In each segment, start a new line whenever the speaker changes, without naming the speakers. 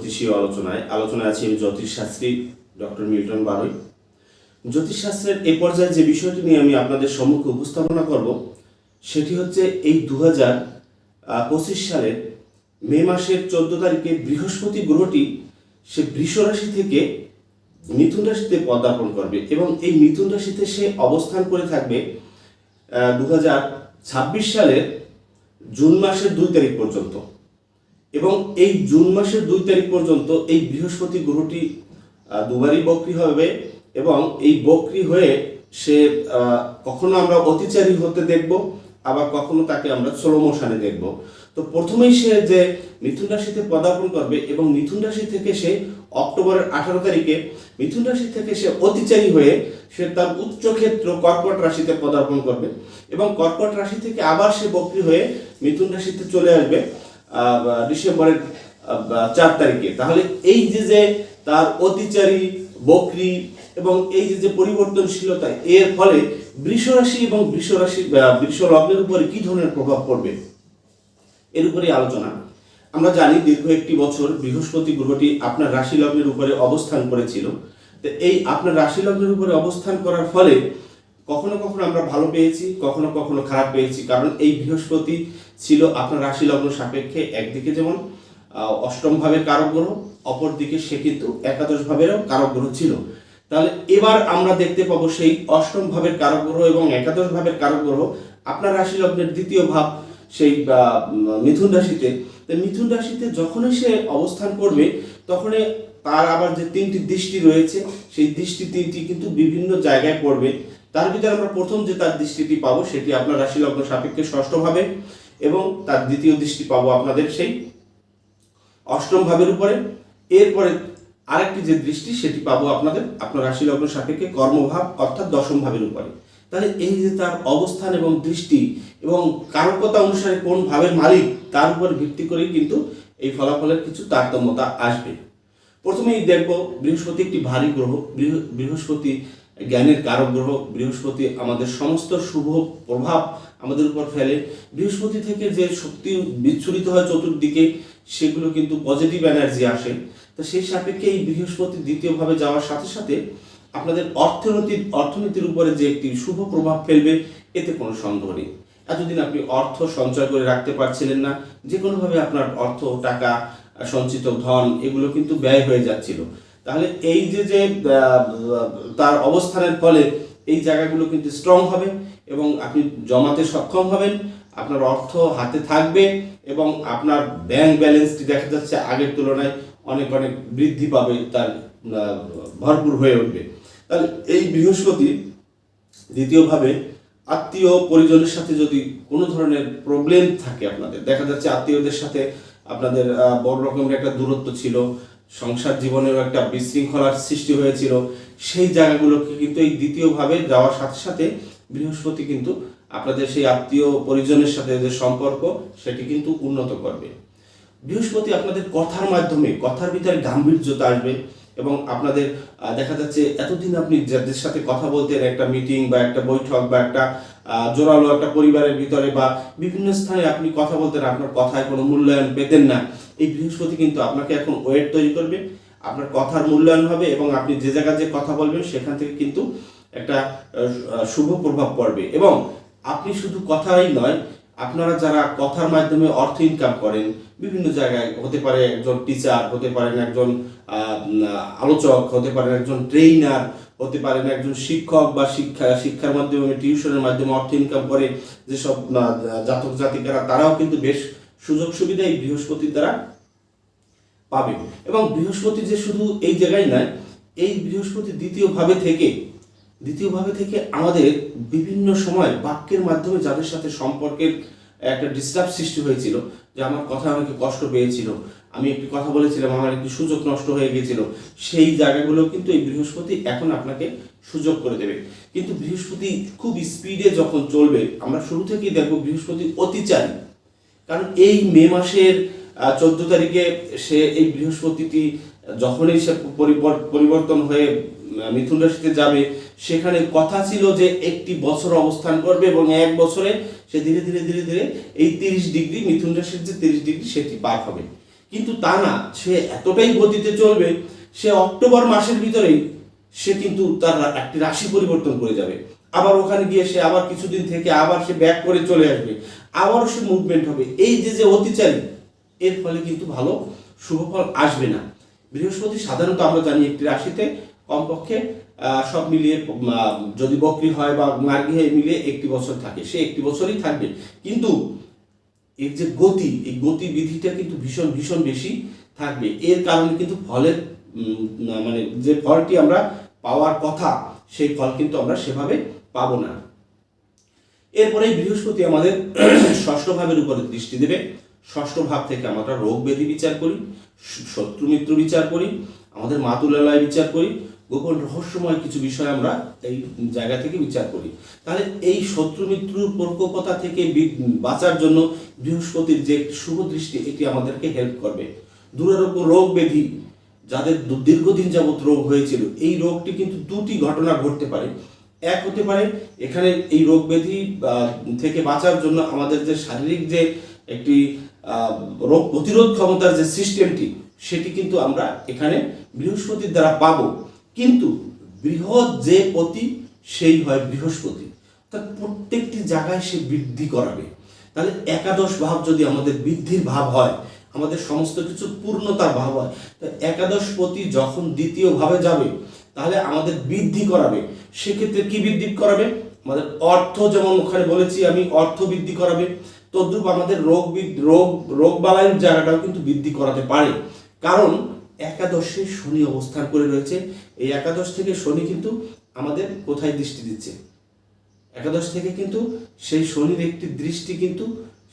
জ্যোতিষীয় আলোচনায় আলোচনায় আছি জ্যোতিষশাস্ত্রী ডক্টর মিল্টন বারই। জ্যোতিষশাস্ত্রের এ পর্যায়ে যে বিষয়টি নিয়ে আমি আপনাদের সম্মুখে উপস্থাপনা করব, সেটি হচ্ছে এই দু হাজার পঁচিশ সালের মে মাসের চোদ্দ তারিখে বৃহস্পতি গ্রহটি সে বৃষ রাশি থেকে মিথুন রাশিতে পদার্পণ করবে এবং এই মিথুন রাশিতে সে অবস্থান করে থাকবে দু হাজার ছাব্বিশ সালের জুন মাসের দুই তারিখ পর্যন্ত। এবং এই জুন মাসের দুই তারিখ পর্যন্ত এই বৃহস্পতি গ্রহটি দুবারই বক্রি হবে এবং এই বক্রি হয়ে সে কখনো আমরা অতিচারী হতে দেখব, আবার কখনো তাকে আমরা স্লো মোশনে দেখব। তো প্রথমেই সে যে মিথুন রাশিতে পদার্পণ করবে এবং মিথুন রাশি থেকে সে অক্টোবরের আঠারো তারিখে মিথুন রাশি থেকে সে অতিচারী হয়ে সে তার উচ্চক্ষেত্র কর্কট রাশিতে পদার্পণ করবে এবং কর্কট রাশি থেকে আবার সে বক্রি হয়ে মিথুন রাশিতে চলে আসবে। ডিসেম্বরের চার তারিখে। তাহলে এই যে যে তার অতিচারী বকরি এবং এই যে যে পরিবর্তনশীলতা এর ফলে বৃষ রাশি এবং বৃষ রাশি আহ, বৃষ লগ্নের উপরে কি ধরনের প্রভাব পড়বে? এর উপরে আলোচনা। আমরা জানি দীর্ঘ একটি বছর বৃহস্পতি গ্রহটি আপনার রাশি লগ্নের উপরে অবস্থান করেছিল। তো এই আপনার রাশি লগ্নের উপরে অবস্থান করার ফলে কখনো কখনো আমরা ভালো পেয়েছি কখনো কখনো খারাপ পেয়েছি। কারণ এই বৃহস্পতি ছিল আপনার রাশি লগ্ন সাপেক্ষে একদিকে যেমন অষ্টম ভাবের কারক গ্রহ অপরদিকে সে কিন্তু একাদশ ভাবেরও কারক গ্রহ ছিল। তাহলে এবার আমরা দেখতে পাবো সেই অষ্টম ভাবের কারক গ্রহ এবং একাদশ ভাবের কারক গ্রহ আপনার রাশি লগ্নের দ্বিতীয় ভাব সেই মিথুন রাশিতে। তো মিথুন রাশিতে যখনই সে অবস্থান করবে, তখনই তার আবার যে তিনটি দৃষ্টি রয়েছে, সেই দৃষ্টি তিনটি কিন্তু বিভিন্ন জায়গায় পড়বে। তার ভিতরে আমরা প্রথম যে তার দৃষ্টিটি পাবো, সেটি আপনার রাশি লগ্ন সাপেক্ষে ষষ্ঠ ভাবে এবং তার দ্বিতীয় দৃষ্টি পাবো আপনাদের সেই অষ্টম ভাবের উপরে। এরপরে আরেকটি যে দৃষ্টি, সেটি পাবো আপনাদের, আপনার রাশি লগ্ন সাপেক্ষে কর্মভাব, অর্থাৎ দশম ভাবের উপরে। তাহলে এই যে তার অবস্থান এবং দৃষ্টি এবং কারকতা অনুসারে কোন ভাবের মালিক, তার উপর ভিত্তি করেই কিন্তু এই ফলাফলের কিছু তারতম্যতা আসবে। প্রথমেই দেখব বৃহস্পতি একটি ভারী গ্রহ বৃহস্পতি জ্ঞানের কারক গ্রহ বৃহস্পতি আমাদের সমস্ত শুভ প্রভাব আমাদের উপর ফেলে। বৃহস্পতি থেকে যে শক্তি বিচ্ছুরিত হয় চতুর্দিকে, সেগুলো কিন্তু পজিটিভ এনার্জি আসে। তো সেই সাপেক্ষে এই বৃহস্পতি দ্বিতীয়ভাবে যাওয়ার সাথে সাথে আপনাদের অর্থনীতির অর্থনীতির উপরে যে একটি শুভ প্রভাব ফেলবে, এতে কোনো সন্দেহ নেই। এতদিন আপনি অর্থ সঞ্চয় করে রাখতে পারছিলেন না। যে কোনোভাবে আপনার অর্থ, টাকা, সঞ্চিত ধন, এগুলো কিন্তু ব্যয় হয়ে যাচ্ছিল। তাহলে এই যে যে তার অবস্থানের ফলে এই জায়গাগুলো কিন্তু স্ট্রং হবে এবং আপনি জমাতে সক্ষম হবেন, আপনার অর্থ হাতে থাকবে এবং আপনার ব্যাংক ব্যালেন্সটি দেখা যাচ্ছে আগের তুলনায় অনেক অনেক বৃদ্ধি পাবে, তার ভরপুর হয়ে উঠবে। তাহলে এই বৃহস্পতি দ্বিতীয়ভাবে আত্মীয় পরিজনের সাথে যদি কোনো ধরনের প্রবলেম থাকে আপনাদের, দেখা যাচ্ছে আত্মীয়দের সাথে আপনাদের বড় রকমের একটা দূরত্ব ছিল সংসার জীবনেও একটা বিশৃঙ্খলার সৃষ্টি হয়েছিল। সেই জায়গাগুলোকে কিন্তু এই দ্বিতীয়ভাবে যাওয়ার সাথে সাথে বৃহস্পতি কিন্তু আপনাদের সেই আত্মীয় পরিজনের সাথে যে সম্পর্ক, সেটি কিন্তু উন্নত করবে। বৃহস্পতি আপনাদের কথার মাধ্যমে, কথার ভিতরে গাম্ভীর্যতা আসবে এবং আপনাদের দেখা যাচ্ছে এতদিন আপনি যাদের সাথে কথা বলতেন, একটা মিটিং বা একটা বৈঠক বা একটা জোরালো একটা পরিবারের ভিতরে বা বিভিন্ন স্থানে আপনি কথা বলতেন আপনার কথায় কোনো মূল্যায়ন পেতেন না। এই বৃহস্পতি কিন্তু আপনাকে এখন ওয়েট তৈরি করবে। আপনার কথার মূল্যায়ন হবে এবং আপনি যে জায়গায় যে কথা বলবেন, সেখান থেকে কিন্তু একটা শুভ প্রভাব পড়বে। এবং আপনি শুধু কথাই নয়, আপনারা যারা কথার মাধ্যমে অর্থ ইনকাম করেন, বিভিন্ন জায়গায় হতে পারে একজন টিচার হতে পারেন একজন আলোচক, হতে পারেন একজন ট্রেইনার হতে পারেন একজন শিক্ষক বা শিক্ষা, শিক্ষার মাধ্যমে টিউশনের মাধ্যমে অর্থ ইনকাম করে যেসব জাতক জাতিকারা, তারাও কিন্তু বেশ সুযোগ সুবিধা এই বৃহস্পতির দ্বারা পাবে। এবং বৃহস্পতি যে শুধু এই জায়গায় নয়, এই বৃহস্পতি দ্বিতীয় ভাবে থেকে দ্বিতীয় ভাবে থেকে আমাদের বিভিন্ন সময় বাক্যের মাধ্যমে যাদের সাথে সম্পর্কের একটা ডিস্টার্ব সৃষ্টি হয়েছিল, যে আমার কথা আমাকে কষ্ট পেয়েছিল আমি একটি কথা বলেছিলাম, আমার একটি সুযোগ নষ্ট হয়ে গেছিল সেই জায়গাগুলো কিন্তু এই বৃহস্পতি এখন আপনাকে সুযোগ করে দেবে। কিন্তু বৃহস্পতি খুব স্পিডে যখন চলবে, আমরা শুরু থেকেই দেখব বৃহস্পতি অতিচারী। কারণ এই মে মাসের চোদ্দ তারিখে সে এই বৃহস্পতিটি, যখনই সে পরিবর- পরিবর্তন হয়ে মিথুন রাশিতে যাবে, সেখানে কথা ছিল যে একটি বছর অবস্থান করবে এবং এক বছরে সে ধীরে ধীরে ধীরে ধীরে এই তিরিশ ডিগ্রি, মিথুন রাশির যে তিরিশ ডিগ্রি, সেটি পার হবে। কিন্তু তা না, সে এতটাই গতিতে চলবে, সে অক্টোবর মাসের ভিতরেই সে কিন্তু তার একটি রাশি পরিবর্তন করে যাবে। আবার ওখানে গিয়ে সে আবার কিছুদিন থেকে আবার সে ব্যাক করে চলে আসবে। আবারও সে মুভমেন্ট হবে। এই যে যে অতিচারী, এর ফলে কিন্তু ভালো শুভফল আসবে না। বৃহস্পতি সাধারণত আমরা জানি একটি রাশিতে কমপক্ষে সব মিলিয়ে যদি বকরি হয় বা মার্গি হয় মিলিয়ে একটি বছর থাকে। সে একটি বছরই থাকবে। কিন্তু এর যে গতি, এই গতিবিধিটা কিন্তু ভীষণ ভীষণ বেশি থাকবে। এর কারণে কিন্তু ফলের মানে যে ফলটি আমরা পাওয়ার কথা, সেই ফল কিন্তু আমরা সেভাবে পাবো না। এরপরে বৃহস্পতি আমাদের ষষ্ঠ ভাবের উপরে দৃষ্টি দেবে। ষষ্ঠ ভাব থেকে আমরা রোগ ব্যাধি বিচার করি, শত্রু মিত্র বিচার করি, আমাদের মাতুলালয় বিচার করি গোপন রহস্যময় কিছু বিষয় আমরা এই জায়গা থেকে বিচার করি। তাহলে এই শত্রু মিত্রুর প্রকোপতা থেকে বাঁচার জন্য বৃহস্পতির যে শুভ দৃষ্টি, এটি আমাদেরকে হেল্প করবে। দুরারোগ্য রোগ ব্যাধি, যাদের দীর্ঘদিন যাবত রোগ হয়েছিল, এই রোগটি কিন্তু দুটি ঘটনা ঘটতে পারে। এক হতে পারে, এখানে এই রোগ ব্যাধি থেকে বাঁচার জন্য আমাদের যে শারীরিক যে একটি রোগ প্রতিরোধ ক্ষমতার যে সিস্টেমটি সেটি কিন্তু আমরা এখানে বৃহস্পতির দ্বারা পাবো। কিন্তু বৃহৎ যে পতি, সেই হয় বৃহস্পতি। অর্থাৎ প্রত্যেকটি জায়গায় সে বৃদ্ধি করাবে। তাহলে একাদশ ভাব যদি আমাদের বৃদ্ধির ভাব হয়, আমাদের সমস্ত কিছু পূর্ণতার ভাব হয়, তা একাদশ পতি যখন দ্বিতীয় ভাবে যাবে, তাহলে আমাদের বৃদ্ধি করাবে। সেক্ষেত্রে কি বৃদ্ধি করাবে? আমাদের অর্থ যেমন ওখানে বলেছি আমি, অর্থ বৃদ্ধি করাবে। তদ্রূপ আমাদের রোগ রোগ রোগ বালাইয়ের জায়গাটাও কিন্তু বৃদ্ধি করাতে পারে। কারণ একাদশে শনি অবস্থান করে রয়েছে। এই একাদশ থেকে শনি কিন্তু আমাদের কোথায় দৃষ্টি দিচ্ছে? একাদশ থেকে কিন্তু সেই শনির একটি দৃষ্টি কিন্তু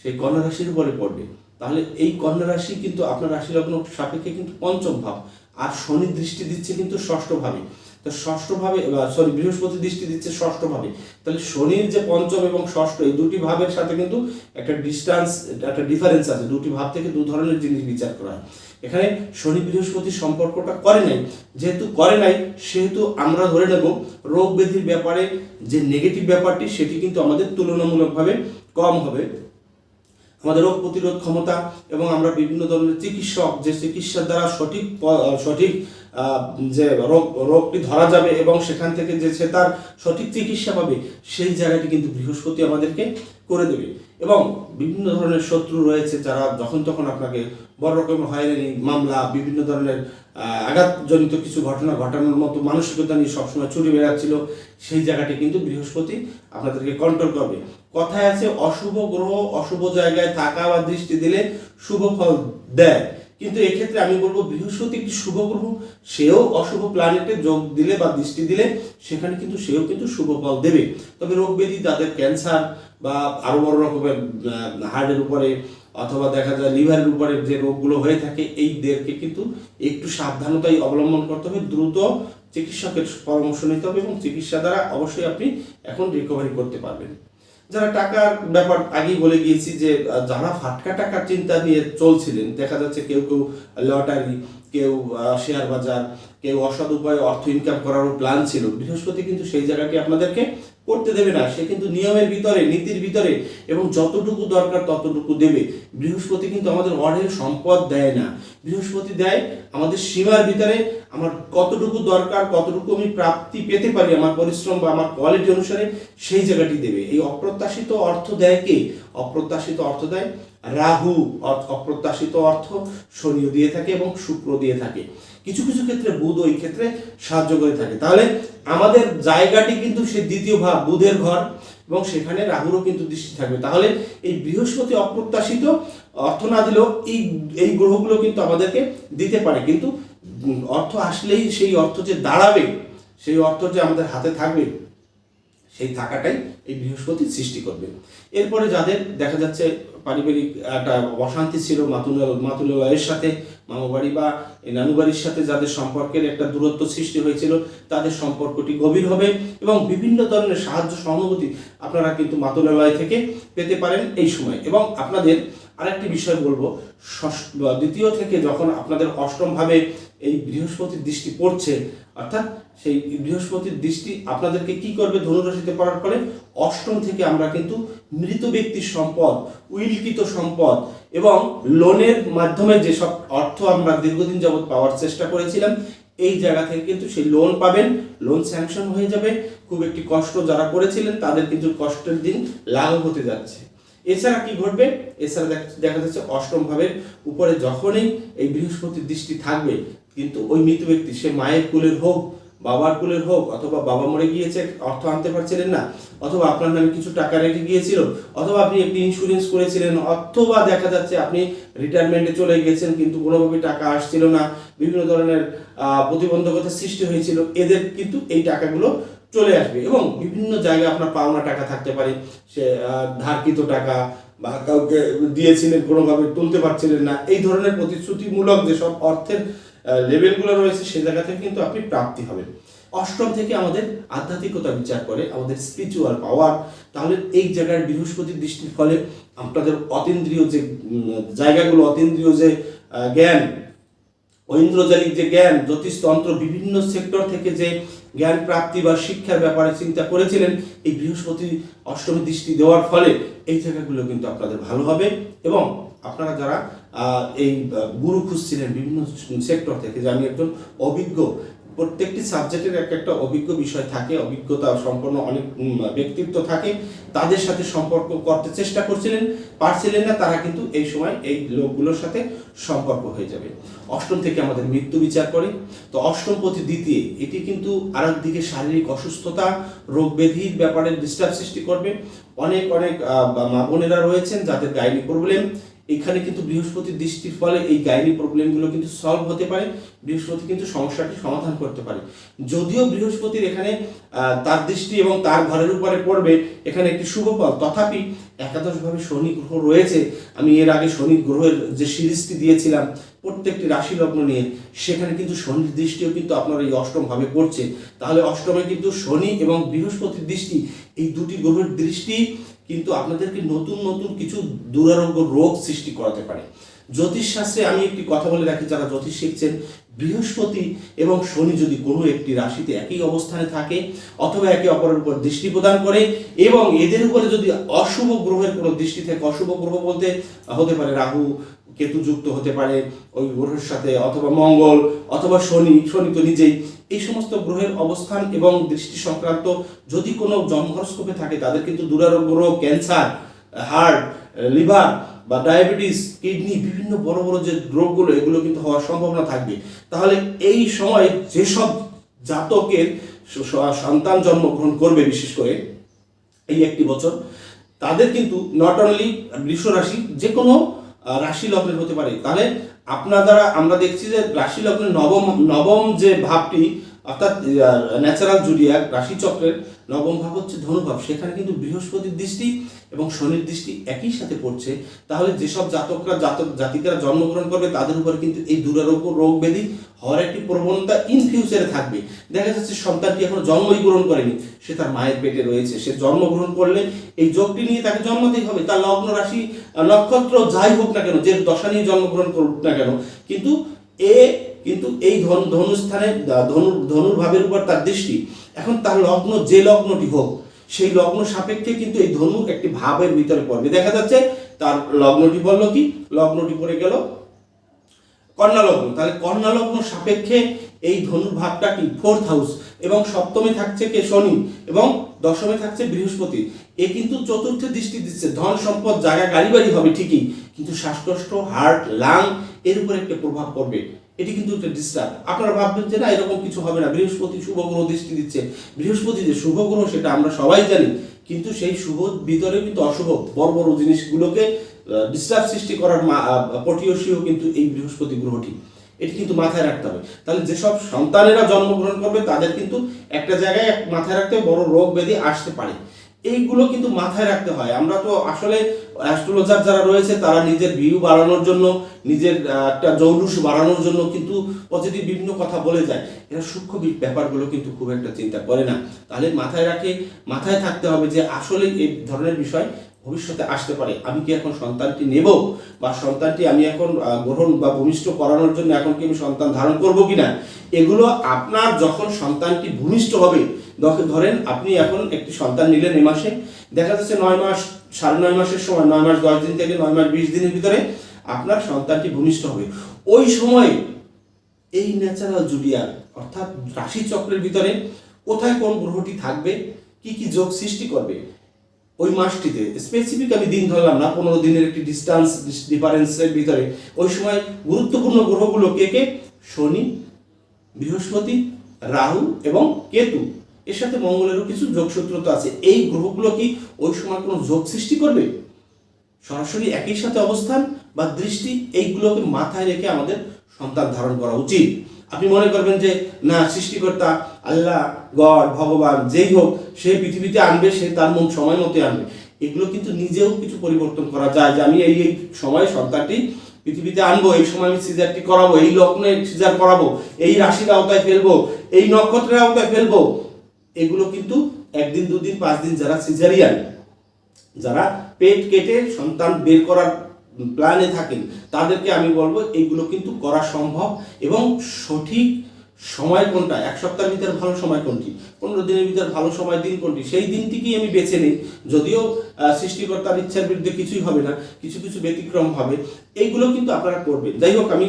সেই কন্যা রাশির উপরে পড়বে। তাহলে এই কন্যা রাশি কিন্তু আপনার রাশি লগ্ন সাপেক্ষে কিন্তু পঞ্চম ভাব। আর শনি দৃষ্টি দিচ্ছে কিন্তু ষষ্ঠ ভাবে। তো ষষ্ঠ ভাবে সরি বৃহস্পতি দৃষ্টি দিচ্ছে ষষ্ঠ ভাবে তাহলে শনির যে পঞ্চম এবং ষষ্ঠ, এই দুটি ভাবের সাথে কিন্তু একটা ডিস্টান্স একটা ডিফারেন্স আছে। দুটি ভাব থেকে দু ধরনের জিনিস বিচার করা হয়। এখানে শনি বৃহস্পতি সম্পর্কটা করে নাই। যেহেতু করে নাই, সেহেতু আমরা ধরে নেব রোগ ব্যাধির ব্যাপারে যে নেগেটিভ ব্যাপারটি, সেটি কিন্তু আমাদের তুলনামূলকভাবে কম হবে। আমাদের রোগ প্রতিরোধ ক্ষমতা এবং আমরা বিভিন্ন ধরনের চিকিৎসক যে চিকিৎসার দ্বারা সঠিক সঠিক যে রোগ, রোগটি ধরা যাবে এবং সেখান থেকে যে সে তার সঠিক চিকিৎসা পাবে, সেই জায়গাটি কিন্তু বৃহস্পতি আমাদেরকে করে দেবে। এবং বিভিন্ন ধরনের শত্রু রয়েছে যারা যখন তখন আপনাকে বড় রকমের হয়রানি, মামলা, বিভিন্ন ধরনের আঘাতজনিত কিছু ঘটনা ঘটানোর মতো মানসিকতা নিয়ে সবসময় ছুটে বেড়াচ্ছিল, সেই জায়গাটি কিন্তু বৃহস্পতি আপনাদেরকে কন্ট্রোল করবে। কথায় আছে, অশুভ গ্রহ অশুভ জায়গায় থাকা বা দৃষ্টি দিলে শুভ ফল দেয়। কিন্তু এক্ষেত্রে আমি বলব বৃহস্পতি একটি শুভ গ্রহ, সেও অশুভ প্ল্যানেটে যোগ দিলে বা দৃষ্টি দিলে, সেখানে কিন্তু সেও কিন্তু শুভ ফল দেবে। তবে রোগ ব্যাধি তাদের ক্যান্সার বা আরও বড় রকমের হার্টের উপরে অথবা দেখা যায় লিভারের উপরে যে রোগগুলো হয়ে থাকে, এইদেরকে কিন্তু একটু সাবধানতাই অবলম্বন করতে হবে। দ্রুত চিকিৎসকের পরামর্শ নিতে হবে এবং চিকিৎসা দ্বারা অবশ্যই আপনি এখন রিকভারি করতে পারবেন। যারা টাকার ব্যাপার আগেই বলে গিয়েছি যে যারা ফাটকা টাকার চিন্তা নিয়ে চলছিলেন, দেখা যাচ্ছে কেউ কেউ লটারি, কেউ শেয়ার বাজার, কেউ অসৎ উপায়ে অর্থ ইনকাম করারও প্ল্যান ছিল। বৃহস্পতি কিন্তু সেই জায়গাটি আপনাদেরকে করতে দেবে না। সে কিন্তু নিয়মের ভিতরে, নীতির ভিতরে, এবং যতটুকু দরকার ততটুকু দেবে। বৃহস্পতি কিন্তু আমাদের অঢেল সম্পদ দেয় না। বৃহস্পতি দেয়, আমাদের সীমার ভিতরে আমার কতটুকু দরকার, কতটুকু আমি প্রাপ্তি পেতে পারি আমার পরিশ্রম বা আমার কোয়ালিটি অনুসারে, সেই জায়গাটি দেবে। এই অপ্রত্যাশিত অর্থ দেয় কে? অপ্রত্যাশিত অর্থ দেয় রাহু। অপ্রত্যাশিত অর্থ শনিও দিয়ে থাকে এবং শুক্র দিয়ে থাকে। কিছু কিছু ক্ষেত্রে বুধ ওই ক্ষেত্রে সাহায্য করে থাকে। তাহলে আমাদের জায়গাটি কিন্তু সে দ্বিতীয় ভাব, বুধের ঘর এবং সেখানে রাহুরও কিন্তু দৃষ্টি থাকবে। তাহলে এই বৃহস্পতি অপ্রত্যাশিত অর্থ না দিলেও এই এই গ্রহগুলো কিন্তু আমাদেরকে দিতে পারে। কিন্তু অর্থ আসলেই সেই অর্থ যে দাঁড়াবে, সেই অর্থ যে আমাদের হাতে থাকবে, সেই থাকাটাই এই বৃহস্পতি সৃষ্টি করবে। এরপরে যাদের দেখা যাচ্ছে পারিবারিক একটা অশান্তি ছিল মাতুল মাতুলের সাথে, মামাবাড়ি বা এই নানুবাড়ির সাথে যাদের সম্পর্কের একটা দূরত্ব সৃষ্টি হয়েছিল, তাদের সম্পর্কটি গভীর হবে এবং বিভিন্ন ধরনের সাহায্য, সহানুভূতি আপনারা কিন্তু মাতুলালয় থেকে পেতে পারেন এই সময়। এবং আপনাদের আরেকটি বিষয় বলব। দ্বিতীয় থেকে যখন আপনাদের অষ্টম ভাবে এই বৃহস্পতির দৃষ্টি পড়ছে, অর্থাৎ সেই বৃহস্পতির দৃষ্টি আপনাদেরকে কি করবে ধনুরাশিতে পড়ার ফলে? অষ্টম থেকে আমরা কিন্তু মৃত ব্যক্তির সম্পদ, উইলকৃত সম্পদ এবং লোনের মাধ্যমে যেসব অর্থ আমরা দীর্ঘদিন যাবৎ পাওয়ার চেষ্টা করেছিলাম, এই জায়গা থেকে কিন্তু সেই লোন পাবেন। লোন স্যাংশন হয়ে যাবে। খুব একটি কষ্ট যারা করেছিলেন, তাদের কিন্তু কষ্টের দিন লাঘব হতে যাচ্ছে। এছাড়া কি ঘটবে? এছাড়া দেখ- যাচ্ছে অষ্টম ভাবের উপরে যখনই এই বৃহস্পতির দৃষ্টি থাকবে, কিন্তু ওই মৃত ব্যক্তি সে মায়ের কুলের হোক, বাবার কুলের হোক, অথবা বাবা মরে গিয়েছে, অর্থ আনতে পারছিলেন না, অথবা আপনার নামে কিছু টাকা রেখে গিয়েছিল, অথবা আপনি একটি ইন্স্যুরেন্স করেছিলেন, অথবা দেখা যাচ্ছে আপনি রিটায়ারমেন্টে চলে গেছেন, কিন্তু কোনোভাবে টাকা আসছিল না, বিভিন্ন ধরনের প্রতিবন্ধকতা সৃষ্টি হয়েছিল, এদের কিন্তু এই টাকাগুলো চলে আসবে এবং বিভিন্ন জায়গায় আপনার পাওনা টাকা থাকতে পারে। সে ধারকৃত টাকা বা কাউকে দিয়েছিলেন, কোনোভাবে তুলতে পারছিলেন না। এই ধরনের প্রতিশ্রুতিমূলক যেসব অর্থের লেভেলগুলো রয়েছে, সে জায়গা থেকে কিন্তু আপনি প্রাপ্তি হবেন। অষ্টম থেকে আমাদের আধ্যাত্মিকতা বিচার করে, আমাদের স্পিরিচুয়াল পাওয়ার তাহলে এই জায়গায় বৃহস্পতির দৃষ্টির ফলে আপনাদের অতীন্দ্রিয় যে জায়গাগুলো, অতীন্দ্রিয় যে জ্ঞান ঐন্দ্রজালিক যে জ্ঞান, জ্যোতিষতন্ত্র বিভিন্ন সেক্টর থেকে যে জ্ঞান প্রাপ্তি বা শিক্ষার ব্যাপারে চিন্তা করেছিলেন, এই বৃহস্পতি অষ্টমী দৃষ্টি দেওয়ার ফলে এই জায়গাগুলো কিন্তু আপনাদের ভালো হবে এবং আপনারা যারা এই গুরু খুঁজছিলেন বিভিন্ন সেক্টর থেকে যে আমি একজন অভিজ্ঞ প্রত্যেকটি সাবজেক্টের এক একটা অভিজ্ঞ বিষয় থাকে, অভিজ্ঞতা সম্পন্ন অনেক ব্যক্তিত্ব থাকে, তাদের সাথে সম্পর্ক করতে চেষ্টা করছিলেন, পারছিলেন না, তারা কিন্তু এই সময় এই লোকগুলোর সাথে সম্পর্ক হয়ে যাবে। অষ্টম থেকে আমাদের মৃত্যু বিচার করে। তো অষ্টম প্রতি দ্বিতীয়, এটি কিন্তু আরেক দিকে শারীরিক অসুস্থতা রোগ ব্যাধির ব্যাপারে ডিস্টার্ব সৃষ্টি করবে। অনেক অনেক মা বোনেরা রয়েছেন যাদের গাইনি প্রবলেম এখানে কিন্তু বৃহস্পতির দৃষ্টির ফলে এই গাইনি প্রবলেমগুলো কিন্তু সলভ হতে পারে, বৃহস্পতি কিন্তু সমস্যাটি সমাধান করতে পারে। যদিও বৃহস্পতির এখানে তার দৃষ্টি এবং তার ঘরের উপরে পড়বে এখানে একটি শুভ ফল। তথাপি একাদশভাবে শনি গ্রহ রয়েছে। আমি এর আগে শনি গ্রহের যে সিরিজটি দিয়েছিলাম, প্রত্যেকটি রাশি লগ্ন নিয়ে, সেখানে কিন্তু শনির দৃষ্টিও কিন্তু আপনার এই অষ্টম ভাবে পড়ছে। তাহলে অষ্টমে কিন্তু শনি এবং বৃহস্পতির দৃষ্টি, এই দুটি গ্রহের দৃষ্টি কিন্তু আপনাদেরকে নতুন নতুন কিছু দুরারোগ্য রোগ সৃষ্টি করাতে পারে। জ্যোতিষশাস্ত্রে আমি একটি কথা বলে রাখি, যারা জ্যোতিষ শিখছেন, বৃহস্পতি এবং শনি যদি কোনো একটি রাশিতে একই অবস্থানে থাকে, অথবা একে অপরের উপর দৃষ্টি প্রদান করে, এবং এদের উপরে যদি অশুভ গ্রহের কোনো দৃষ্টি থাকে, অশুভ গ্রহ বলতে হতে পারে রাহু কেতু যুক্ত হতে পারে, ওই গ্রহের সাথে, অথবা মঙ্গল, অথবা শনি শনি তো নিজেই। এই সমস্ত গ্রহের অবস্থান এবং দৃষ্টি সংক্রান্ত যদি কোনো জন্মহরস্কোপে থাকে, তাদের কিন্তু দুরারোগ্য রোগ, ক্যান্সার, হার্ট, লিভার বা ডায়াবেটিস, কিডনি, বিভিন্ন বড় বড় যে রোগগুলো, এগুলো কিন্তু হওয়ার সম্ভাবনা থাকবে। তাহলে এই সময় যেসব জাতকের সন্তান জন্মগ্রহণ করবে বিশেষ করে এই একটি বছর, তাদের কিন্তু নট অনলি বৃষ রাশি যে কোনো রাশি লগ্নের হতে পারে। তাহলে আপনার দ্বারা আমরা দেখছি যে রাশি লগ্নের নবম নবম যে ভাবটি, অর্থাৎ ন্যাচারাল জুডিয়াক রাশিচক্রের নবম ভাব হচ্ছে ধনুভাব। সেখানে কিন্তু বৃহস্পতির দৃষ্টি এবং শনির দৃষ্টি একই সাথে পড়ছে, তাহলে যেসব জাতকরা, জাতক, জাতিকারা জন্মগ্রহণ করবে, তাদের উপর কিন্তু এই দুরারোগ্য রোগ ব্যাধি হওয়ার একটি প্রবণতা ইন ফিউচারে থাকবে। দেখা যাচ্ছে সন্তানটি এখনও জন্মই গ্রহণ করেনি, সে তার মায়ের পেটে রয়েছে, সে জন্মগ্রহণ করলে এই যোগটি নিয়ে তাকে জন্মতেই হবে, তার লগ্ন রাশি নক্ষত্র যাই হোক না কেন, যে দশা নিয়ে জন্মগ্রহণ করুক না কেন, কিন্তু এ, কিন্তু এই ধন, ধনুস্থানে ধনু ধনুর ভাবের উপর তার দৃষ্টি। এখন তার লগ্ন, যে লগ্নটি হোক সেই লগ্ন সাপেক্ষে কিন্তু এই ধনু একটি ভাবের ভিতরে পড়বে। দেখা যাচ্ছে তার লগ্নটি বলল কি? লগ্নটি পড়ে গেল কন্যা লগ্ন তাহলে কন্যা লগ্ন সাপেক্ষে এই ধনুর ভাবটা কি? Fourth house. এবং সপ্তমে থাকছে কে? শনি। এবং দশমে থাকছে বৃহস্পতি। এ কিন্তু চতুর্থ দৃষ্টি দিচ্ছে। ধন সম্পদ, জায়গা, গাড়ি বাড়ি হবে ঠিকই। কিন্তু শ্বাসকষ্ট, হার্ট, লাং এর উপর একটা প্রভাব পড়বে। এটি কিন্তু একটা ডিস্টার্ব আপনারা ভাববেন যে না, এরকম কিছু হবে না। বৃহস্পতি শুভ গ্রহ দৃষ্টি দিচ্ছে। বৃহস্পতি যে শুভ গ্রহ সেটা আমরা সবাই জানি। কিন্তু সেই শুভ ভিতরে কিন্তু অশুভ, বড় বড় জিনিসগুলোকে ডিস্টার্ব সৃষ্টি করার পটীয়সীও কিন্তু এই বৃহস্পতি গ্রহটি। এটি কিন্তু মাথায় রাখতে হবে। তাহলে যেসব সন্তানেরা জন্মগ্রহণ করবে, তাদের কিন্তু একটা জায়গায় মাথায় রাখতে বড় রোগ ব্যাধি আসতে পারে। এইগুলো কিন্তু মাথায় রাখতে হয়। আমরা তো আসলে অ্যাস্ট্রোলজার যারা রয়েছে, তারা নিজের ভিউ বাড়ানোর জন্য, নিজের একটা জৌলুস বাড়ানোর জন্য কিন্তু পজিটিভ বিভিন্ন কথা বলে যায়। এরা সূক্ষ্ম ব্যাপারগুলো কিন্তু খুব একটা চিন্তা করে না। তাহলে মাথায় রাখে, মাথায় থাকতে হবে যে আসলে এই ধরনের বিষয় ভবিষ্যতে আসতে পারে। আমি কি এখন সন্তানটি নেব? বা সন্তানটি আমি এখন গ্রহণ বা ভূমিষ্ঠ করানোর জন্য এখন কি আমি সন্তান ধারণ করব কিনা? এগুলো আপনার যখন সন্তানটি ভূমিষ্ঠ হবে ধরেন আপনি এখন একটি সন্তান নিলেন এ মাসে, দেখা যাচ্ছে নয় মাস, সাড়ে নয় মাসের সময়, নয় মাস দশ দিন থেকে নয় মাস বিশ দিনের ভিতরে আপনার সন্তানটি ভূমিষ্ঠ হবে। ওই সময় এই ন্যাচারাল জুডিয়ার অর্থাৎ রাশি চক্রের ভিতরে কোথায় কোন গ্রহটি থাকবে, কি কি যোগ সৃষ্টি করবে, ওই মাসটিতে স্পেসিফিক আমি দিন ধরলাম না, পনেরো দিনের একটি ডিস্টান্স ডিফারেন্সের ভিতরে, ওই সময় গুরুত্বপূর্ণ গ্রহগুলো কে কে? শনি, বৃহস্পতি, রাহু এবং কেতু। এর সাথে মঙ্গলেরও কিছু যোগসূত্রতা আছে। এই গ্রহগুলো কি ওই সময় কোনো যোগ সৃষ্টি করবে? সরাসরি একই সাথে অবস্থান বা দৃষ্টি, এইগুলোকে মাথায় রেখে আমাদের সন্তান ধারণ করা উচিত। আপনি মনে করবেন যে, না, সৃষ্টিকর্তা, আল্লাহ, গড, ভগবান, যেই হোক, সে পৃথিবীতে আনবে, সে তার মন সময় মতো আনবে। এগুলো কিন্তু নিজেও কিছু পরিবর্তন করা যায় যে, আমি এই এই সময় সন্তানটি পৃথিবীতে আনব, এই সময় আমি সিজারটি করাবো, এই লগ্নে সিজার করাবো, এই রাশির আওতায় ফেলব, এই নক্ষত্রের আওতায় ফেলব এগুলো কিন্তু একদিন, দুদিন পাঁচ দিন যারা সিজারিয়ান যারা পেট কেটে সন্তান বের করার প্ল্যানে থাকেন, তাদেরকে আমি বলব এগুলো কিন্তু করা সম্ভব এবং সঠিক সময় কোনটা? এক সপ্তাহের ভিতরে ভালো সময় কোনটি? পনেরো দিনের ভিতরে ভালো সময় দিন কোনটি? সেই দিনটিকেই আমি বেছে নিই। যদিও সৃষ্টিকর্তার ইচ্ছার বিরুদ্ধে কিছুই হবে না, কিছু কিছু ব্যতিক্রম হবে। এইগুলো কিন্তু আপনারা করবেন। যাই হোক, আমি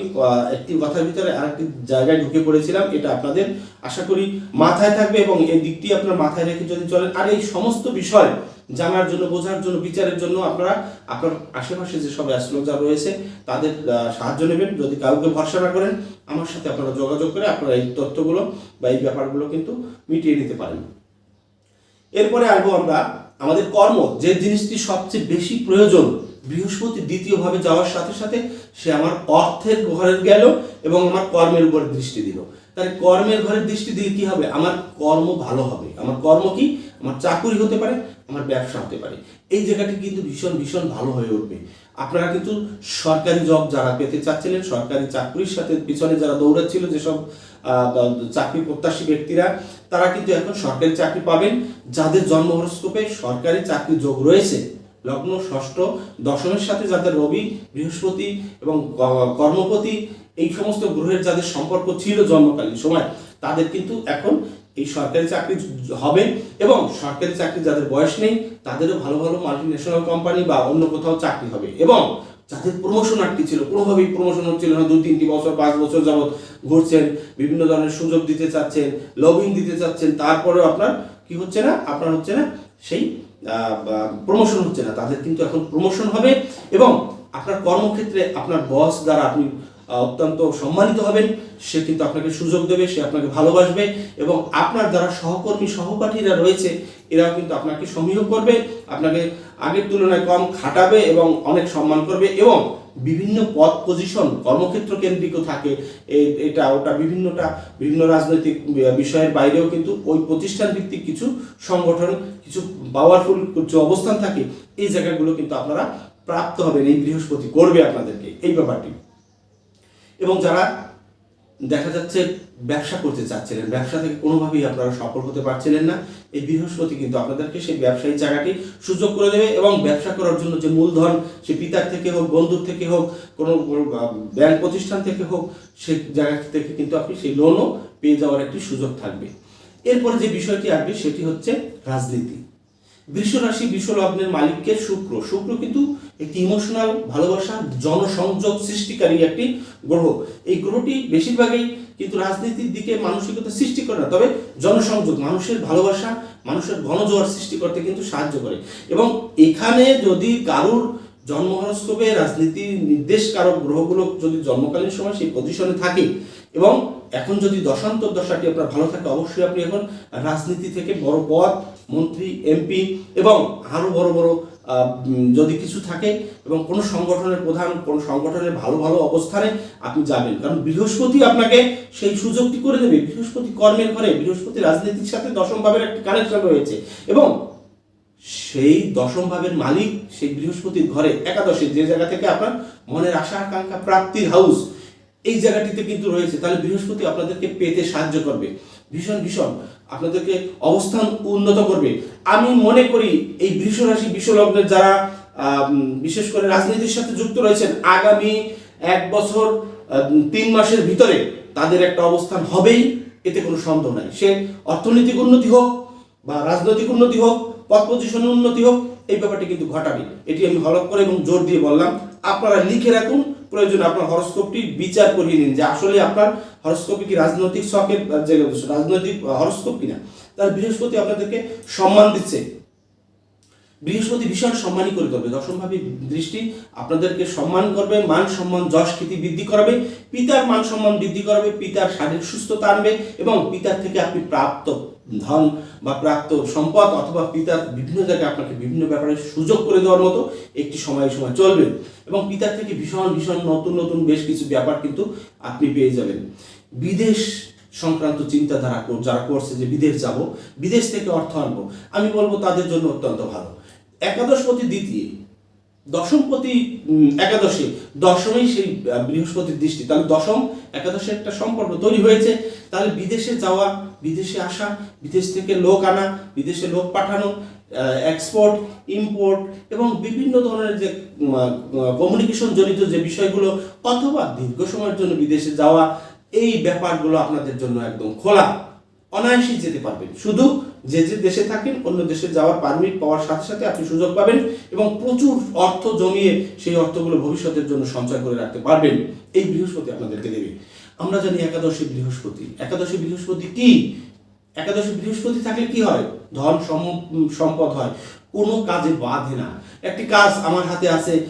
একটি কথার ভিতরে আরেকটি জায়গায় ঢুকে পড়েছিলাম। এটা আপনাদের আশা করি মাথায় থাকবে এবং এই দিকটি আপনার মাথায় রেখে যদি চলেন, আর এই সমস্ত বিষয় জানার জন্য, বোঝার জন্য, বিচারের জন্য আপনারা, আপনার আশেপাশে যে সব অ্যাস্ট্রোলজার রয়েছে, তাদের সাহায্য নেবেন। যদি কাউকে ভরসা না করেন, আমার সাথে আপনারা যোগাযোগ করে আপনারা এই তথ্যগুলো বা এই ব্যাপারগুলো কিন্তু মিটিয়ে নিতে পারেন। এরপরে আসব আমরা, আমাদের কর্ম, যে জিনিসটি সবচেয়ে বেশি প্রয়োজন, বৃহস্পতি দ্বিতীয়ভাবে যাওয়ার সাথে সাথে সে আমার অর্থের ঘরে গেল এবং আমার কর্মের উপর দৃষ্টি দিল। তাহলে কর্মের ঘরের দৃষ্টি দিলে কি হবে? আমার কর্ম ভালো হবে। আমার কর্ম কি? আমার চাকুরি হতে পারে, আমার ব্যবসা হতে পারে। এই জায়গাটি কিন্তু ভীষণ ভীষণ ভালো হয়ে উঠবে। আপনারা কিন্তু সরকারি জব যারা পেতে চাচ্ছিলেন, সরকারি চাকরির সাথে পিছনে যারা দৌড়াচ্ছিল, যেসব চাকরি প্রত্যাশী ব্যক্তিরা, তারা কিন্তু এখন সরকারি চাকরি পাবেন। যাদের জন্ম হরস্কোপে সরকারি চাকরি যোগ রয়েছে, লগ্ন ষষ্ঠ দশমের সাথে যাদের রবি, বৃহস্পতি এবং কর্মপতি, এই সমস্ত গ্রহের যাদের সম্পর্ক ছিল জন্মকালীন সময়, তাদের কিন্তু এখন এই সরকারি চাকরি হবে এবং সরকারি চাকরি যাদের বয়স নেই, তাদেরও ভালো ভালো মাল্টি ন্যাশনাল কোম্পানি বা অন্য কোথাও চাকরি হবে। এবং যাদের প্রমোশন আটকে ছিল, কোনোভাবেই প্রমোশন হচ্ছিল না। দুই, তিনটি বছর, পাঁচ বছর যাবৎ ঘুরছেন, বিভিন্ন ধরনের সুযোগ দিতে চাচ্ছেন লবিং দিতে চাচ্ছেন, তারপরেও আপনার কি হচ্ছে না, আপনার হচ্ছে না সেই প্রমোশন হচ্ছে না। তাদের কিন্তু এখন প্রমোশন হবে এবং আপনার কর্মক্ষেত্রে আপনার বস দ্বারা আপনি অত্যন্ত সম্মানিত হবেন। সে কিন্তু আপনাকে সুযোগ দেবে, সে আপনাকে ভালোবাসবে এবং আপনার যারা সহকর্মী, সহপাঠীরা রয়েছে, এরাও কিন্তু আপনাকে সমীহ করবে, আপনাকে আগের তুলনায় কম খাটাবে এবং অনেক সম্মান করবে এবং বিভিন্ন পদ পজিশন কর্মক্ষেত্র কেন্দ্রিক থাকে। এটা, ওটা বিভিন্নটা, বিভিন্ন রাজনৈতিক বিষয়ের বাইরেও কিন্তু ওই প্রতিষ্ঠান ভিত্তিক কিছু সংগঠন, কিছু পাওয়ারফুল কিছু অবস্থান থাকে, এই জায়গাগুলো কিন্তু আপনারা প্রাপ্ত হবেন, এই বৃহস্পতি করবে আপনাদেরকে, এই ব্যাপারটি। এবং যারা দেখা যাচ্ছে ব্যবসা করতে চাচ্ছিলেন, ব্যবসা থেকে কোনোভাবেই আপনারা সফল হতে পারছিলেন না। এই বৃহস্পতি কিন্তু আপনাদেরকে সেই ব্যবসায়ী জায়গাটি সুযোগ করে দেবে এবং ব্যবসা করার জন্য যে মূলধন সে পিতার থেকে হোক, বন্ধুর থেকে হোক, কোনো ব্যাংক প্রতিষ্ঠান থেকে হোক, সে জায়গা থেকে কিন্তু আপনি সেই লোনও পেয়ে যাওয়ার একটি সুযোগ থাকবে। এরপরে যে বিষয়টি আসবে সেটি হচ্ছে রাজনীতি। বৃষ রাশি বৃষ লগ্নের মালিককে শুক্র। শুক্র কিন্তু একটি ইমোশনাল ভালোবাসা, জনসংযোগ সৃষ্টিকারী একটি গ্রহ। এই গ্রহটি বেশিরভাগই কিন্তু রাজনীতির দিকে মানসিকতা সৃষ্টি করে না, তবে জনসংযোগ, মানুষের ভালোবাসা, মানুষের গণজোয়ার সৃষ্টি করতে কিন্তু সাহায্য করে। এবং এখানে যদি কারুর জন্ম হরস্কোপে রাজনীতি নির্দেশকারক গ্রহগুলো যদি জন্মকালীন সময় সেই পজিশনে থাকে এবং এখন যদি দশান্তর দশাটি আপনার ভালো থাকে, অবশ্যই আপনি এখন রাজনীতি থেকে বড় পদ, মন্ত্রী এমপি এবং আরও বড় বড় যদি কিছু থাকে এবং কোনো সংগঠনের প্রধান, কোনো সংগঠনের ভালো ভালো অবস্থানে আপনি যাবেন। কারণ বৃহস্পতি আপনাকে সেই সুযোগটি করে দেবে। বৃহস্পতি কর্মের ঘরে, বৃহস্পতি রাজনীতির সাথে দশম ভাবের একটি কানেকশন রয়েছে এবং সেই দশম ভাবের মালিক সেই বৃহস্পতির ঘরে, একাদশে, যে জায়গা থেকে আপনার মনের আশা, আকাঙ্ক্ষা, প্রাপ্তির হাউস, এই জায়গাটিতে কিন্তু রয়েছে। তাহলে বৃহস্পতি আপনাদেরকে পেতে সাহায্য করবে। ভীষণ ভীষণ। আপনাদেরকে অবস্থান উন্নত করবে। আমি মনে করি এই বৃষ রাশি বিশ্বলগ্নের যারা বিশেষ করে রাজনীতির সাথে যুক্ত রয়েছেন, আগামী এক বছর তিন মাসের ভিতরে তাদের একটা অবস্থান হবেই। এতে কোনো সন্দেহ নাই। সে অর্থনৈতিক উন্নতি হোক বা রাজনৈতিক উন্নতি হোক পদ পজিশনের উন্নতি হোক, এই ব্যাপারটি কিন্তু ঘটাবে। এটি আমি হলক করে এবং জোর দিয়ে বললাম, আপনারা লিখে রাখুন, প্রয়োজন আপনার হরস্কোপটি বিচার করিয়ে নিন যে আসলে আপনার হরস্কোপে কি রাজনৈতিক শখের রাজনৈতিক হরস্কোপ কিনা। তার বৃহস্পতি আপনাদেরকে সম্মান দিচ্ছে। বৃহস্পতি ভীষণ সম্মানই করে দেবে দশমভাবে দৃষ্টি, আপনাদেরকে সম্মান করবে, মান সম্মান যশ খ্যাতি বৃদ্ধি করাবে, পিতার মান সম্মান বৃদ্ধি করাবে, পিতার শারীরিক সুস্থতা আনবে এবং পিতার থেকে আপনি প্রাপ্ত। ধন বা প্রাপ্ত সম্পদ অথবা পিতার বিভিন্ন জায়গায় আপনাকে বিভিন্ন ব্যাপারে সুযোগ করে দেওয়ার মতো একটি সময় সময় চলবে। এবং পিতার থেকে ভীষণ ভীষণ নতুন নতুন বেশ কিছু ব্যাপার কিন্তু আপনি পেয়ে যাবেন। বিদেশ সংক্রান্ত চিন্তাধারা যারা করছে যে বিদেশ যাব, বিদেশ থেকে অর্থ আনব, আমি বলব তাদের জন্য অত্যন্ত ভালো। একাদশপতি দ্বিতীয়। দশমপতি একাদশে। দশমেই সেই বৃহস্পতির দৃষ্টি। তাহলে দশম, একাদশে একটা সম্পর্ক তৈরি হয়েছে। তাহলে বিদেশে যাওয়া, বিদেশে আসা, বিদেশ থেকে লোক আনা, বিদেশে লোক পাঠানো এক্সপোর্ট ইম্পোর্ট এবং বিভিন্ন ধরনের যে কমিউনিকেশন জনিত যে বিষয়গুলো, অথবা দীর্ঘ সময়ের জন্য বিদেশে যাওয়া, এই ব্যাপারগুলো আপনাদের জন্য একদম খোলা। অনায়াসেই যেতে পারবেন। শুধু যে যে দেশে থাকেন, অন্য দেশে যাওয়ার পারমিট পাওয়ার সাথে সাথে আপনি সুযোগ পাবেন এবং প্রচুর অর্থ জমিয়ে সেই অর্থগুলো ভবিষ্যতের জন্য সঞ্চয় করে রাখতে পারবেন। এই বৃহস্পতি আপনাদেরকে দেবে। আমরা জানি একাদশী বৃহস্পতি। একাদশী বৃহস্পতি কি? একাদশী বৃহস্পতি থাকলে কি হয়? ধন সম- সম্পদ হয়। কোনো কাজে বাধে না। একটি কাজ আমার হাতে আছে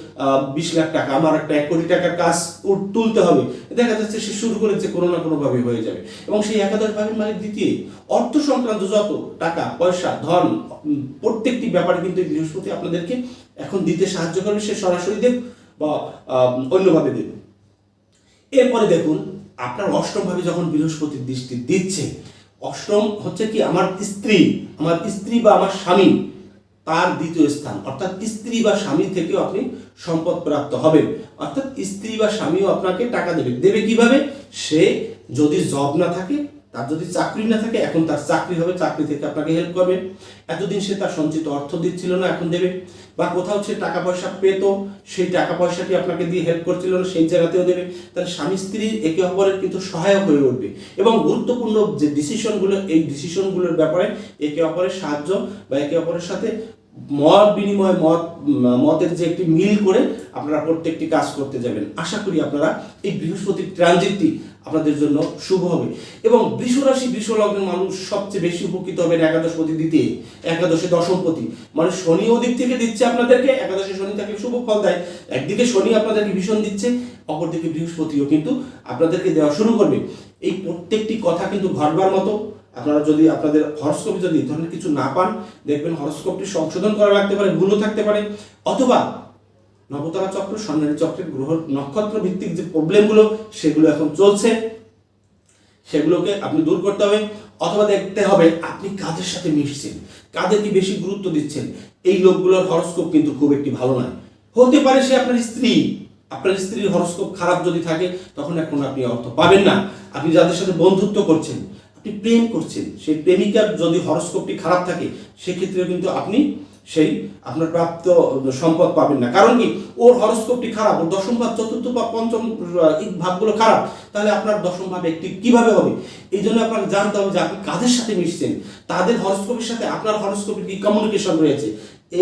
বিশ লাখ টাকা। আমার একটা এক কোটি টাকার কাজ তুলতে হবে। দেখা যাচ্ছে সে শুরু করেছে, কোনো না কোনো ভাবে হয়ে যাবে। এবং সেই একাদশ ভাবের মালিক দ্বিতীয়। অর্থ সংক্রান্ত যত টাকা, পয়সা, ধন প্রত্যেকটি ব্যাপারে কিন্তু বৃহস্পতি আপনাদেরকে এখন দিতে সাহায্য করবে। সে সরাসরি দেব বা অন্যভাবে দেবে। এরপরে দেখুন, আপনার অষ্টম ভাবে যখন বৃহস্পতির দৃষ্টি দিচ্ছে অষ্টম হচ্ছে কি আমার স্ত্রী আমার স্ত্রী বা আমার স্বামী তার দ্বিতীয় স্থান। অর্থাৎ স্ত্রী বা স্বামী থেকেও আপনি সম্পদ প্রাপ্ত হবেন। অর্থাৎ স্ত্রী বা স্বামীও আপনাকে টাকা দেবে। দেবে কীভাবে? সে যদি জব না থাকে তার যদি চাকরি না থাকে, এখন তার চাকরি হবে, চাকরি থেকে আপনাকে হেল্প করবে। এতদিন সে তার সঞ্চিত অর্থ দিচ্ছিল না, এখন দেবে। বা কোথাও সে টাকা পয়সা পেত, সেই টাকা পয়সাটি আপনাকে দিয়ে হেল্প করছিল না, সেই জায়গাতেও দেবে। তাহলে স্বামী স্ত্রী একে অপরের কিন্তু সহায়ক হয়ে উঠবে। এবং গুরুত্বপূর্ণ যে ডিসিশনগুলো এই ডিসিশনগুলোর ব্যাপারে একে অপরের সাহায্য বা একে অপরের সাথে মত বিনিময়, মত, মতের যে একটি মিল করে আপনারা প্রত্যেকটি কাজ করতে যাবেন। আশা করি আপনারা এই বৃহস্পতির ট্রানজিটটি আপনাদের জন্য শুভ হবে। এবং বৃষ রাশি বৃষ মানুষ সবচেয়ে বেশি উপকৃত হবেন একাদশপতি দিতে একাদশে দশমপতি। মানে শনি ওদিক থেকে দিচ্ছে আপনাদেরকে, একাদশে শনি থাকলে শুভ ফল দেয়। একদিকে শনি আপনাদেরকে ভীষণ দিচ্ছে, অপরদিকে বৃহস্পতিও কিন্তু আপনাদেরকে দেওয়া শুরু করবে। এই প্রত্যেকটি কথা কিন্তু ঘটবার মতো আপনারা যদি আপনাদের হরস্কোপ যদি ধরনের কিছু না পান, দেখবেন হরস্কোপটি সংশোধন করা লাগতে পারে, ভুলও থাকতে পারে। অথবা নবতারা চক্র সন্ন্যাসী চক্রের গ্রহ, নক্ষত্র ভিত্তিক যে প্রবলেমগুলো সেগুলো এখন চলছে। সেগুলোকে আপনি দূর করতে হবে। অথবা দেখতে হবে আপনি কাদের সাথে মিশছেন কাদেরকে বেশি গুরুত্ব দিচ্ছেন। এই লোকগুলোর হরস্কোপ কিন্তু খুব একটি ভালো নয়। হতে পারে সে আপনার স্ত্রী। আপনার স্ত্রীর হরস্কোপ খারাপ যদি থাকে, তখন এখন আপনি অর্থ পাবেন না। আপনি যাদের সাথে বন্ধুত্ব করছেন আপনি প্রেম করছেন? সেই প্রেমিকার যদি হরস্কোপটি খারাপ থাকে সেক্ষেত্রে কিন্তু আপনি সেই আপনার প্রাপ্ত সম্পদ পাবেন না। কারণ কি? ওর হরস্কোপটি খারাপ ওর দশম ভাব চতুর্থ বা পঞ্চম ভাবগুলো খারাপ। তাহলে আপনার দশম ভাব একটি কীভাবে হবে? এই জন্য আপনাকে জানতে হবে যে আপনি কাদের সাথে মিশছেন? তাদের হরস্কোপের সাথে আপনার হরস্কোপের কি কমিউনিকেশন রয়েছে?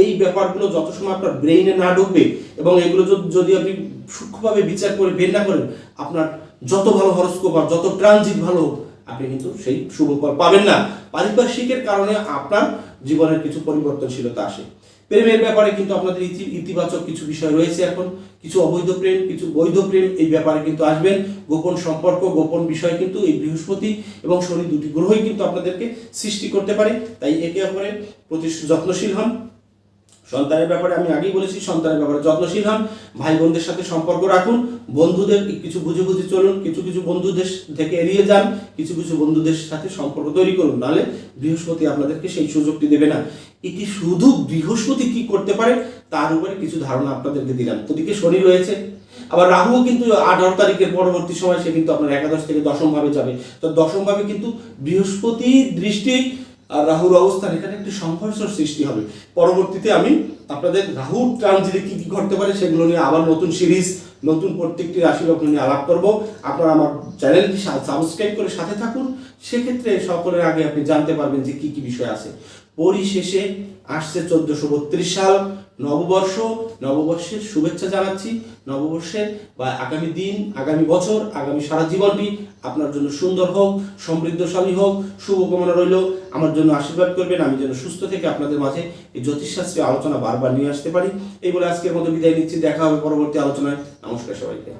এই ব্যাপারগুলো যত সময় আপনার ব্রেইনে না ঢুকবে এবং এগুলো যদি আপনি সূক্ষ্মভাবে বিচার করে বের না করেন আপনার যত ভালো হরস্কোপ আর যত ট্রানজিট ভালো হোক, আপনি কিন্তু সেই শুভ ফল পাবেন না। পারিপার্শ্বিকের কারণে আপনার জীবনের কিছু পরিবর্তনশীলতা আসে। প্রেমের ব্যাপারে কিন্তু আপনাদের ইতিবাচক কিছু বিষয় রয়েছে এখন। কিছু অবৈধ প্রেম, কিছু বৈধ প্রেম এই ব্যাপারে কিন্তু আসবেন। গোপন সম্পর্ক, গোপন বিষয় কিন্তু এই বৃহস্পতি এবং শনি দুটি গ্রহই কিন্তু আপনাদেরকে সৃষ্টি করতে পারে। তাই একে অপরের প্রতি যত্নশীল হন। সন্তানের ব্যাপারে আমি আগেই বলেছি, সন্তানের ব্যাপারে যত্নশীল হন ভাই বোনদের সাথে সম্পর্ক রাখুন, বন্ধুদের কিছু বুঝে বুঝে চলুন, কিছু কিছু বন্ধুদের থেকে এড়িয়ে যান, কিছু কিছু বন্ধুদের সাথে সম্পর্ক তৈরি করুন, নাহলে বৃহস্পতি আপনাদেরকে সেই সুযোগটি দেবে না। এটি শুধু বৃহস্পতি কি করতে পারে, তার উপরে কিছু ধারণা আপনাদেরকে দিলাম। ওদিকে শনি রয়েছে, আবার রাহুও কিন্তু আঠারো তারিখের পরবর্তী সময়, সে কিন্তু আপনার একাদশ থেকে দশম ভাবে যাবে। তো দশম ভাবে কিন্তু বৃহস্পতি দৃষ্টি আর রাহুর অবস্থান, এখানে একটি সংঘর্ষ সৃষ্টি হবে। পরবর্তীতে আমি আপনাদের রাহু ট্রানজিটে কি কি ঘটতে পারে সেগুলো নিয়ে আবার নতুন সিরিজ, নতুন প্রত্যেকটি রাশি লগ্ন নিয়ে আলাপ করব। আপনারা আমার চ্যানেলটি সাবস্ক্রাইব করে সাথে থাকুন। সেক্ষেত্রে সকলের আগে আপনি জানতে পারবেন যে কি কি বিষয় আছে। পরিশেষে আসছে চোদ্দশো বত্রিশ সাল, নববর্ষ। নববর্ষের শুভেচ্ছা জানাচ্ছি। নববর্ষের বা আগামী দিন, আগামী বছর, আগামী সারা জীবনটি আপনার জন্য সুন্দর হোক, সমৃদ্ধশালী হোক শুভকামনা রইল। আমার জন্য আশীর্বাদ করবেন, আমি যেন সুস্থ থেকে আপনাদের মাঝে এই জ্যোতিষশাস্ত্রীয় আলোচনা বারবার নিয়ে আসতে পারি। এই বলে আজকের মতো বিদায় নিচ্ছি, দেখা হবে পরবর্তী আলোচনায়। নমস্কার সবাইকে।